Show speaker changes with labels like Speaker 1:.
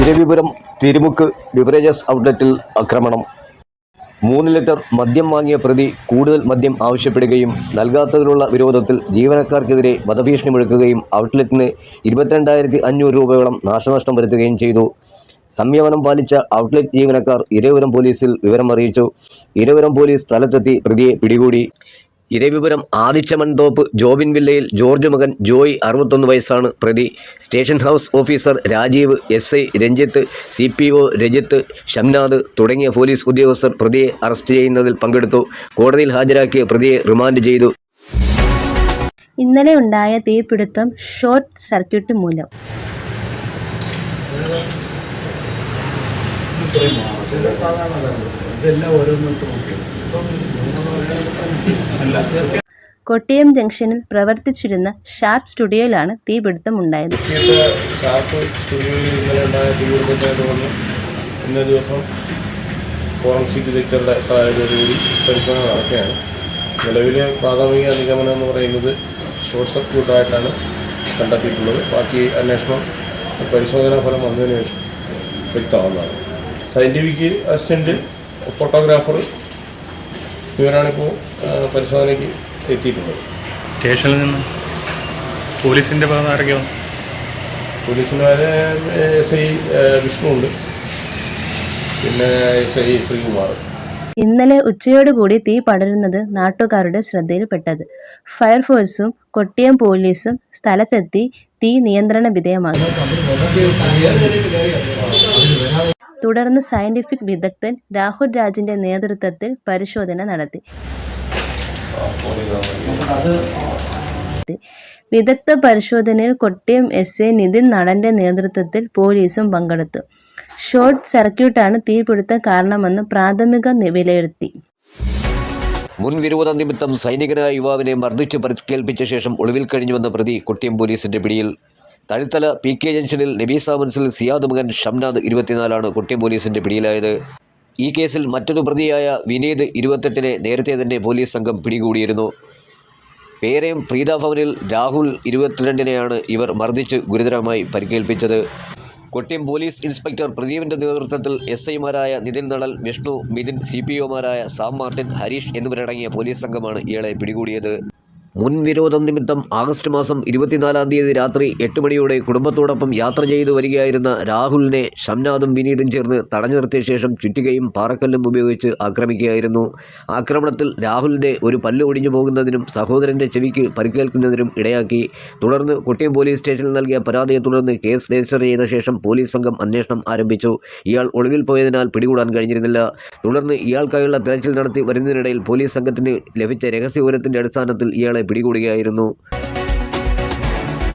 Speaker 1: Eravipuram തിരുമുക്ക് beverages ഔട്ട്ലെറ്റിൽ ആക്രമണം. മൂന്ന് litre മദ്യം വാങ്ങിയ പ്രതി കൂടുതൽ മദ്യം ആവശ്യപ്പെടുകയും നൽകാത്തതിലുള്ള വിരോധത്തിൽ ജീവനക്കാർക്കെതിരെ വധഭീഷണി മുഴക്കുകയും ഔട്ട്ലെറ്റിന് ഇരുപത്തിരണ്ടായിരത്തി അഞ്ഞൂറ് രൂപയോളം നാശനഷ്ടം വരുത്തുകയും ചെയ്തു. സംയമനം പാലിച്ച ഔട്ട്ലെറ്റ് ജീവനക്കാർ ഇരവിപുരം പോലീസിൽ വിവരം അറിയിച്ചു ഇരവിപുരം പോലീസ് സ്ഥലത്തെത്തി പ്രതിയെ പിടികൂടി. ഇരവിപുരം ആദിച്ചമൺതോപ്പ് ജോബിൻ വില്ലയിൽ ജോർജ് മകൻ ജോയ് അറുപത്തൊന്ന് വയസ്സാണ് പ്രതി. Station house officer Rajeev S I Ranjith C P O Rajith Shamnath തുടങ്ങിയ പോലീസ് ഉദ്യോഗസ്ഥർ പ്രതിയെ അറസ്റ്റ് ചെയ്യുന്നതിൽ പങ്കെടുത്തു. കോടതിയിൽ ഹാജരാക്കിയ പ്രതിയെ റിമാൻഡ് ചെയ്തു.
Speaker 2: ഇന്നലെ ഉണ്ടായ തീപിടുത്തം ഷോർട്ട് സർക്യൂട്ട് മൂലം. കൊട്ടിയം ജംഗ്ഷനിൽ പ്രവർത്തിച്ചിരുന്ന ഷാർപ്പ് സ്റ്റുഡിയോയിലാണ് തീപിടുത്തം ഉണ്ടായത്.
Speaker 3: മുഖ്യത്തെ ഷാർപ്പ് സ്റ്റുഡിയോയിൽ ഇന്നലെ ഉണ്ടായ തീപിടുത്തത്തെ തുടർന്ന് ഇന്ന ദിവസം ഫോറൻസിക് വിദഗ്ധരുടെ സഹായത്തോടുകൂടി പരിശോധന നടക്കുകയാണ്. നിലവിലെ പ്രാഥമിക നിഗമനം എന്ന് പറയുന്നത് ഷോർട്ട് സർക്യൂട്ടായിട്ടാണ് കണ്ടെത്തിയിട്ടുള്ളത്. ബാക്കി അന്വേഷണം പരിശോധനാ ഫലം വന്നതിന് ശേഷം വ്യക്തമാകുന്നതാണ് സയന്റിഫിക് അസിസ്റ്റന്റ് ഫോട്ടോഗ്രാഫർ ഇവരാണിപ്പോൾ പരിശോധനയ്ക്ക് എത്തിയിട്ടുള്ളത്.
Speaker 4: സ്റ്റേഷനിൽ നിന്ന് പോലീസിന്റെ ഭാഗം ആരൊക്കെ വന്നു
Speaker 3: പോലീസിന്റെ എസ് ഐ വിഷ്ണു ഉണ്ട് പിന്നെ എസ് ഐ ശ്രീകുമാർ.
Speaker 2: ഇന്നലെ ഉച്ചയോടുകൂടി തീ പടരുന്നത് നാട്ടുകാരുടെ ശ്രദ്ധയിൽപ്പെട്ടത്. ഫയർഫോഴ്സും കൊട്ടിയം പോലീസും സ്ഥലത്തെത്തി തീ നിയന്ത്രണ വിധേയമാക്കി. തുടർന്ന് സയന്റിഫിക് വിദഗ്ധൻ രാഹുൽ രാജിന്റെ നേതൃത്വത്തിൽ പരിശോധന നടത്തി. വിദഗ്ധ പരിശോധനയിൽ കൊട്ടിയം എസ് എ നിതിൻ നടന്റെ നേതൃത്വത്തിൽ പോലീസും പങ്കെടുത്തു. ഷോർട്ട് സർക്യൂട്ടാണ് തീപിടുത്ത കാരണമെന്ന് പ്രാഥമിക വിലയിരുത്തി.
Speaker 1: മുൻ വിരോധ നിമിത്തം സൈനികനായ യുവാവിനെ മർദ്ദിച്ച് പരിക്കേൽപ്പിച്ച ശേഷം ഒളിവിൽ കഴിഞ്ഞുവെന്ന പ്രതി കൊട്ടിയം പോലീസിന്റെ പിടിയിൽ തഴുത്തല പി കെ ജംഗ്ഷനിൽ നബീസ മൻസിൽ സിയാദ് മകൻ ഷംനാദ് ഇരുപത്തിനാലാണ് കൊട്ടിയം പോലീസിന്റെ പിടിയിലായത്. ഈ കേസിൽ മറ്റൊരു പ്രതിയായ വിനീത് ഇരുപത്തെട്ടിനെ നേരത്തെ തന്നെ പോലീസ് സംഘം പിടികൂടിയിരുന്നു. പേരയം പ്രീത ഭവനിൽ രാഹുൽ ഇരുപത്തിരണ്ടിനെയാണ് ഇവർ മർദ്ദിച്ച് ഗുരുതരമായി പരിക്കേൽപ്പിച്ചത്. കൊട്ടിയം പോലീസ് ഇൻസ്പെക്ടർ പ്രദീപിന്റെ നേതൃത്വത്തിൽ എസ് ഐമാരായ നിതിൻ നടൽ വിഷ്ണു മിഥിൻ സി പി ഒമാരായ സാം മാർട്ടിൻ ഹരീഷ് എന്നിവരടങ്ങിയ പോലീസ് സംഘമാണ് ഇയാളെ പിടികൂടിയത്. മുൻ വിരോധം നിമിത്തം ആഗസ്റ്റ് മാസം ഇരുപത്തിനാലാം തീയതി രാത്രി എട്ട് മണിയോടെ കുടുംബത്തോടൊപ്പം യാത്ര ചെയ്തു വരികയായിരുന്ന രാഹുലിനെ ഷംനാഥും വിനീതും ചേർന്ന് തടഞ്ഞു നിർത്തിയ ശേഷം ചുറ്റികയും പാറക്കല്ലും ഉപയോഗിച്ച് ആക്രമിക്കുകയായിരുന്നു. ആക്രമണത്തിൽ രാഹുലിന്റെ ഒരു പല്ല് ഒടിഞ്ഞു പോകുന്നതിനും സഹോദരന്റെ ചെവിക്ക് പരിക്കേൽക്കുന്നതിനും ഇടയാക്കി. തുടർന്ന് കൊട്ടിയം പോലീസ് സ്റ്റേഷനിൽ നൽകിയ പരാതിയെ തുടർന്ന് കേസ് രജിസ്റ്റർ ചെയ്ത ശേഷം പോലീസ് സംഘം അന്വേഷണം ആരംഭിച്ചു. ഇയാൾ ഒളിവിൽ പോയതിനാൽ പിടികൂടാൻ കഴിഞ്ഞിരുന്നില്ല. തുടർന്ന് ഇയാൾക്കായുള്ള തെരച്ചിൽ നടത്തി വരുന്നതിനിടയിൽ പോലീസ് സംഘത്തിന് ലഭിച്ച രഹസ്യ വിവരത്തിന്റെ അടിസ്ഥാനത്തിൽ ഇയാളെ പിടികൂടുകയായിരുന്നു.